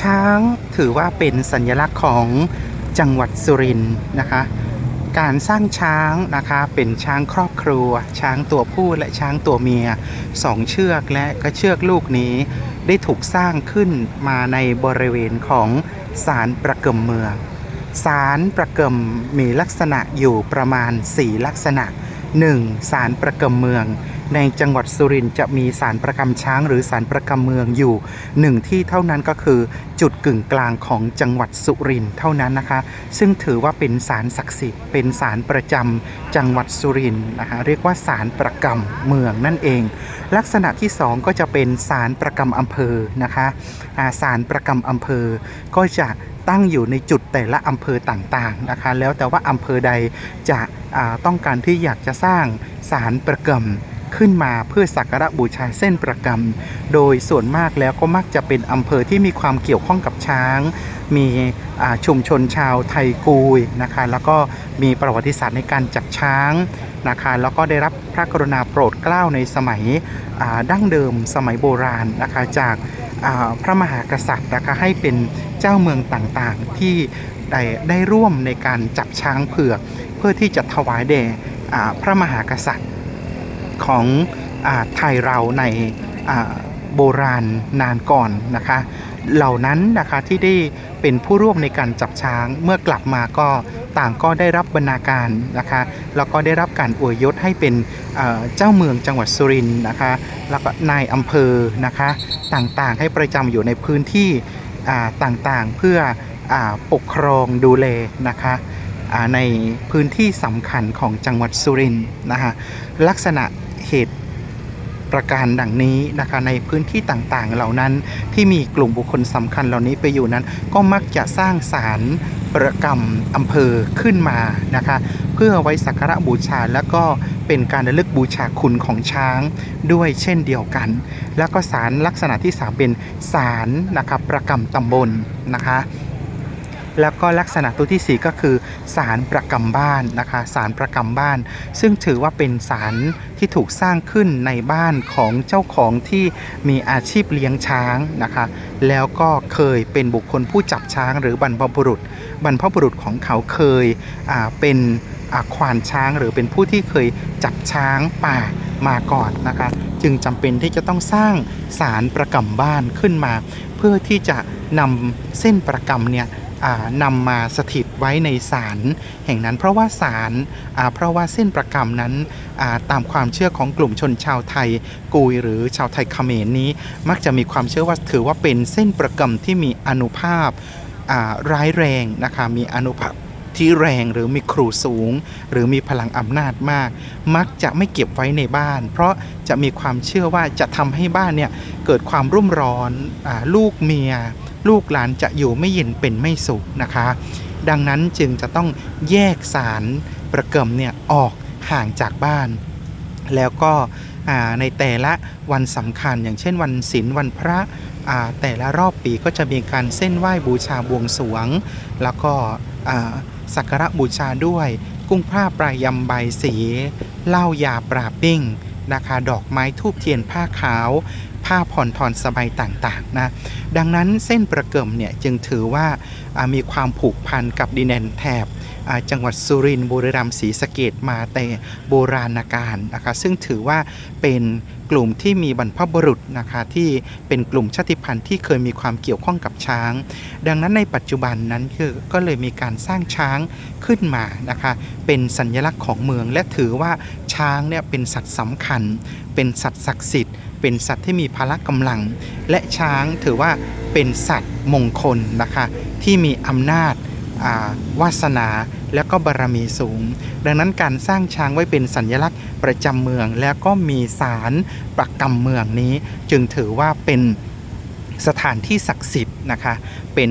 ช้างถือว่าเป็นสัญลักษณ์ของจังหวัดสุรินทร์นะคะ การสร้างช้างนะคะเป็นช้างครอบครัว ช้างตัวผู้และช้างตัวเมียสองเชือกและก็เชือกลูกนี้ได้ถูกสร้างขึ้นมาในบริเวณของศาลประเกิมเมืองศาลประเกิมมีลักษณะอยู่ประมาณ 4 ลักษณะ 1. ศาลประเกิมเมือง ในจังหวัดสุรินทร์จะมีศาลประกำช้าง หรือศาลประกำเมืองอยู่หนึ่งที่เท่านั้นก็คือจุดกึ่งกลางของจังหวัดสุรินทร์เท่านั้นนะคะ ซึ่งถือว่าเป็นศาลศักดิ์สิทธิ์ เป็นศาลประจำจังหวัดสุรินทร์นะคะเรียกว่าศาลประกำเมืองนั่นเอง ลักษณะที่สองก็จะเป็นศาลประกำอำเภอนะคะอ่าศาลประกำอำเภอก็จะตั้งอยู่ในจุดแต่ละอำเภอต่างๆนะคะ แล้วแต่ว่าอำเภอใดจะต้องการที่อยากจะสร้างศาลประกำ ขึ้นมาเพื่อสักการะบูชาเส้นประกำโดยส่วนมากแล้วก็มักจะเป็นอำเภอที่มีความเกี่ยวข้องกับช้าง มีชุมชนชาวไทยกุยนะคะ แล้วก็มีประวัติศาสตร์ในการจับช้างนะคะ แล้วก็ได้รับพระกรุณาโปรดเกล้าในสมัยดั้งเดิมสมัยโบราณนะคะจากพระมหากษัตริย์นะคะให้เป็นเจ้าเมืองต่างๆที่ได้ได้ร่วมในการจับช้างเผือก เพื่อที่จะถวายแด่พระมหากษัตริย์ ของอไทยเราในโบราณนานก่อนนะคะ เหล่านั้นนะคะที่ได้เป็นผู้ร่วมในการจับช้างเมื่อกลับมาก็ต่างก็ได้รับบรรณาการนะคะแล้วก็ได้รับการอวยยศให้เป็นเจ้าเมืองจังหวัดสุรินทร์นะคะแล้วก็นายอำเภอนะคะต่างๆให้ประจำอยู่ในพื้นที่ต่างๆเพื่ออปกครองดูแลนะคะในพื้นที่สำคัญของจังหวัดสุรินทร์นะคะลักษณะ เหตุประการดังนี้นะคะในพื้นที่ต่างๆ เหล่านั้นที่มีกลุ่มบุคคลสำคัญเหล่านี้ไปอยู่นั้น ก็มักจะสร้างศาลประกรรมอำเภอขึ้นมานะคะ เพื่อไว้สักการะบูชาแล้วก็เป็นการระลึกบูชาคุณของช้างด้วยเช่นเดียวกัน แล้วก็ศาลลักษณะที่3เป็นศาลนะคะประกรรมตำบลนะคะ แล้วก็ลักษณะตัวทีสี่ 4 ก็คือสารประกำบ้านนะคะสารประกำบ้าน ซึ่งถือว่าเป็นสารที่ถูกสร้างขึ้นในบ้านของเจ้าของที่มีอาชีพเลี้ยงช้างนะคะ แล้วก็เคยเป็นบุคคลผู้จับช้างหรือบรรพบุรุษ บรรพบุรุษของเขาเคยเป็นควานช้างหรือเป็นผู้ที่เคยจับช้างป่ามาก่อนนะคะ จึงจำเป็นที่จะต้องสร้างสารประกำบ้านขึ้นมา เพื่อที่จะนำเส้นประกำเนี่ย นำมาสถิตไว้ในศาลแห่งนั้น เพราะว่าศาลเพราะว่าเส้นประกรรมนั้นาตามความเชื่อของกลุ่มชนชาวไทยกุยหรือชาวไทยเขมรนี้ มักจะมีความเชื่อว่าถือว่าเป็นเส้นประกรรมที่มีอนุภาพาร้ายแรงนะคะมีอนุภาพที่แรงหรือมีครูสูง หรือมีพลังอำนาจมาก มักจะไม่เก็บไว้ในบ้าน เพราะจะมีความเชื่อว่าจะทำให้บ้านเนี่ยเกิดความรุ่มร้อนอลูกเมีย ลูกหลานจะอยู่ไม่เย็นเป็นไม่สุขนะคะ ดังนั้นจึงจะต้องแยกสารประเกิมเนี่ยออกห่างจากบ้าน แล้วก็ในแต่ละวันสำคัญ อย่างเช่นวันศีลวันพระแต่ละรอบปีก็จะมีการเส้นไหว้บูชาบวงสรวง แล้วก็สักการะบูชาด้วย กุ้งผ้าปลายยำใบสีเหล้ายาปราบปิ้งนะคะ ดอกไม้ทูบเทียนผ้าขาว ผ้าผ่อนทอนสบายต่างๆนะดังนั้นเส้นประเกิมเนี่ยจึงถือว่ามีความผูกพันกับดินแดนแถบจังหวัดสุรินทร์บุรีรัมย์ศรีสะเกดมาแต่โบราณกาลนะคะซึ่งถือว่าเป็นกลุ่มที่มีบรรพบุรุษนะคะที่เป็นกลุ่มชาติพันธุ์ที่เคยมีความเกี่ยวข้องกับช้าง ดังนั้นในปัจจุบันนั้นคือก็เลยมีการสร้างช้างขึ้นมานะคะเป็นสัญลักษณ์ของเมืองและถือว่า ช้างเนี่ยเป็นสัตว์สำคัญ เป็นสัตว์ศักดิ์สิทธิ์ เป็นสัตว์ที่มีพละกำลัง และช้างถือว่าเป็นสัตว์มงคลนะคะที่มีอำนาจาวาสนาและก็บารมีสูง ดังนั้นการสร้างช้างไว้เป็นสัญลักษณ์ประจำเมือง แล้วก็มีสารประกำเมืองนี้ จึงถือว่าเป็นสถานที่ศักดิ์สิทธิ์นะคะ เป็น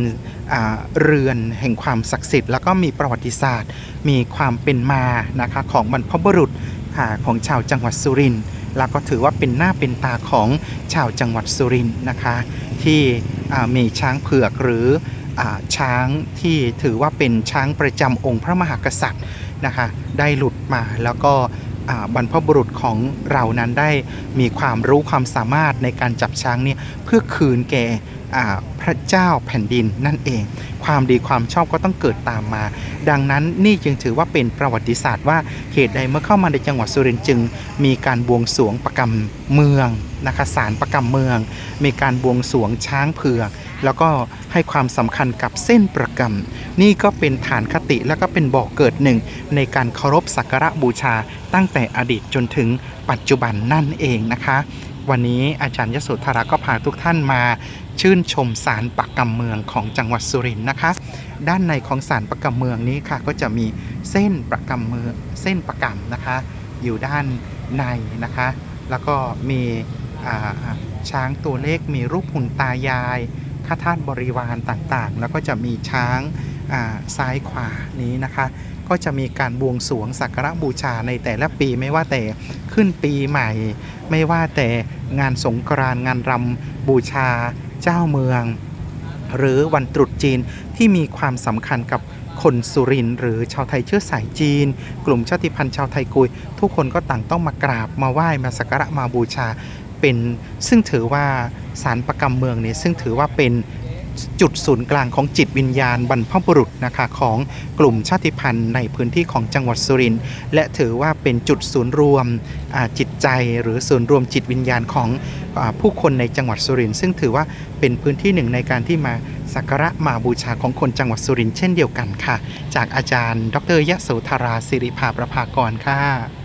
เรือนแห่งความศักดิ์สิทธิ์ แล้วก็มีประวัติศาสตร์ มีความเป็นมานะคะของบรรพบุรุษอ่าของชาวจังหวัดสุรินทร์แล้วก็ถือว่าเป็นหน้าเป็นตาของชาวจังหวัดสุรินทร์นะคะ ที่มีช้างเผือกหรืออช้างที่ถือว่าเป็นช้างประจำองค์พระมหากษัตริย์นะคะ ได้หลุดมาแล้วก็ บรรพบุรุษของเรานั้นได้มีความรู้ความสามารถในการจับช้างเนี่ยเพื่อคืนแก่พระเจ้าแผ่นดินนั่นเอง ความดีความชอบก็ต้องเกิดตามมา ดังนั้นนี่จึงถือว่าเป็นประวัติศาสตร์ว่าเหตุใดเมื่อเข้ามาในจังหวัดสุรินทร์จึง มีการบวงสรวงประกำเมืองนะคะศาลประกำเมือง มีการบวงสรวงช้างเผือก แล้วก็ให้ความสำคัญกับเส้นประกำนี่ก็เป็นฐานคติแล้วก็เป็นบ่อกเกิดหนึ่ง ในการเคารพสักการะบูชาตั้งแต่อดีตจนถึงปัจจุบันนั่นเองนะคะ วันนี้อาจารย์ยโสธราก็พาทุกท่านมา ชื่นชมศาลปักกำเมืองของจังหวัดสุรินทร์นะคะ ด้านในของศาลประกำเมืองนี้ค่ะ ก็จะมีเส้นประกำเมืองเส้นประกำนะคะ อยู่ด้านในนะคะ แล้วก็มีช้างตัวเล็กมีรูปหุ่นตายาย ข้าทาสบริวารต่างๆ แล้วก็จะมีช้างอ่าซ้ายขวานี้นะคะ ก็จะมีการบวงสรวงสักการะบูชาในแต่ละปีไม่ว่าแต่ขึ้นปีใหม่ ไม่ว่าแต่งานสงกรานต์งานรำบูชาเจ้าเมือง หรือวันตรุษจีนที่มีความสำคัญกับคนสุรินหรือชาวไทยเชื้อสายจีน กลุ่มชาติพันธุ์ชาวไทยกุย ทุกคนก็ต่างต้องมากราบมาไหว้มาสักการะมาบูชา เป็นซึ่งถือว่าสารประกำเมืองเนี่ยซึ่งถือว่าเป็นจุดศูนย์กลางของจิตวิญญาณบรรพบุรุษนะคะของกลุ่มชาติพันธุ์ในพื้นที่ของจังหวัดสุรินทร์และถือว่าเป็นจุดศูนย์รวมจิตใจหรือศูนย์รวมจิตวิญญาณของอผู้คนในจังหวัดสุรินทร์ซึ่งถือว่าเป็นพื้นที่หนึ่งในการที่มาสักการะมาบูชาของคนจังหวัดสุรินทร์เช่นเดียวกันค่ะ จากอาจารย์ ดรยะโสธราสิริภาประภากรค่ะ